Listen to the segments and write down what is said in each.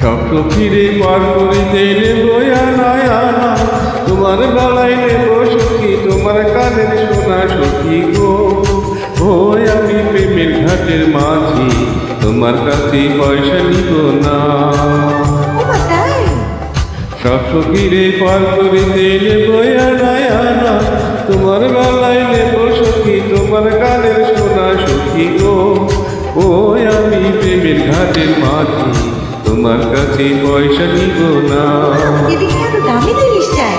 সখীরে পার করিতে নেব আনায়ানা তোমার গলায় নেব সখী তোমার কানের সোনা সখী গো। ও আমি প্রেমের ঘাটের মাঝি তোমার কাছে পয়সা নিব না। ও মা তাই? সব সখীরে পার করিতে নেব আনায়ানা তোমার গলায় নেব সখী তোমার কানের সোনা সখী গো। ও আমি প্রেমের ঘাটের মাঝি তোমার কাছে পয়সা নিব না। আমাকে দেখে এত দামি জিনিস চাই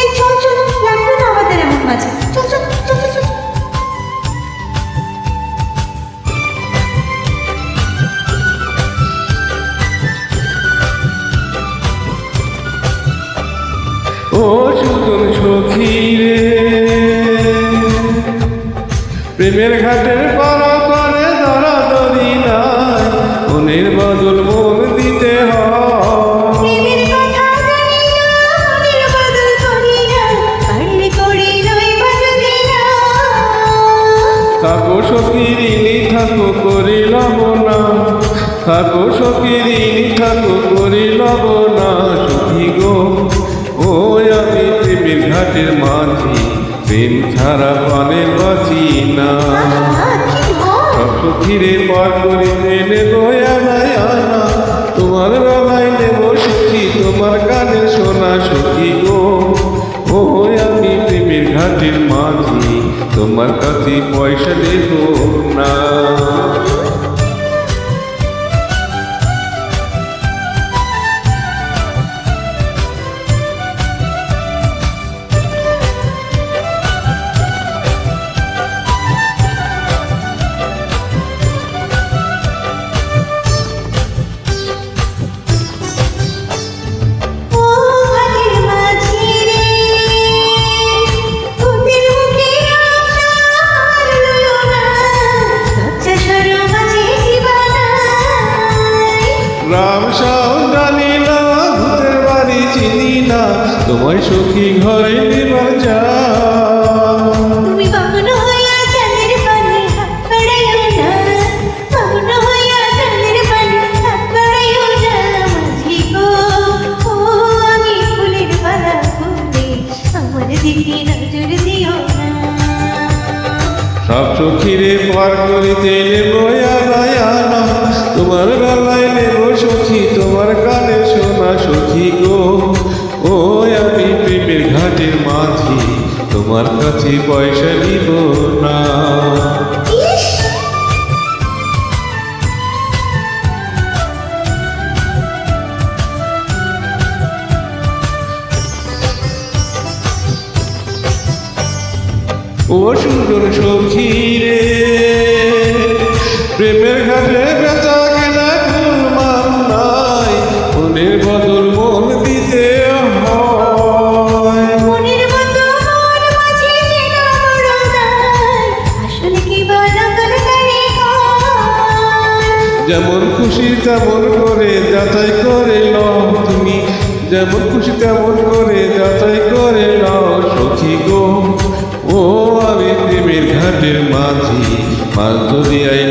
এই চল চল লাগবে না আমাদের এমন মাঝে। চল চল চল চল চল। ও সুতন সখী রে প্রেমের ঘাটের থাকো সখীরিনী থাকো করি লব না। থাকো সখীরিনী থাকো করে লব না। সখী গো ও আমি প্রেমের ঘাটের মাঝি প্রেম ছাড়া পানে বাঁচি না। সুখীরে সব সখীরে পার করে নেব আনা তোমার কাছে পয়সা দেব না। তোমায় সখী ঘরে নিবার তুমি বামন হইয়া চাঁদের পানে হাত বাড়াইও না। বামন হইয়া চাঁদের পানে হাত বাড়াইও না মাঝি গো। ও আমি ফুলের মালা ফুলে আমার দিকে নজর দিও না। সব সখীরে পার করিতে নেব তোমার বেলায় তোমার কাছে পয়সা নিব না। ও সুন্দর সখী রে প্রেমের ঘাটে যেমন খুশি তেমন করে যাচাই করে লও তুমি। যেমন খুশি তেমন করে যাচাই করে নাও সখী গো। ও আমি প্রেমের ঘাটের মাঝি লাউ ডুবাবো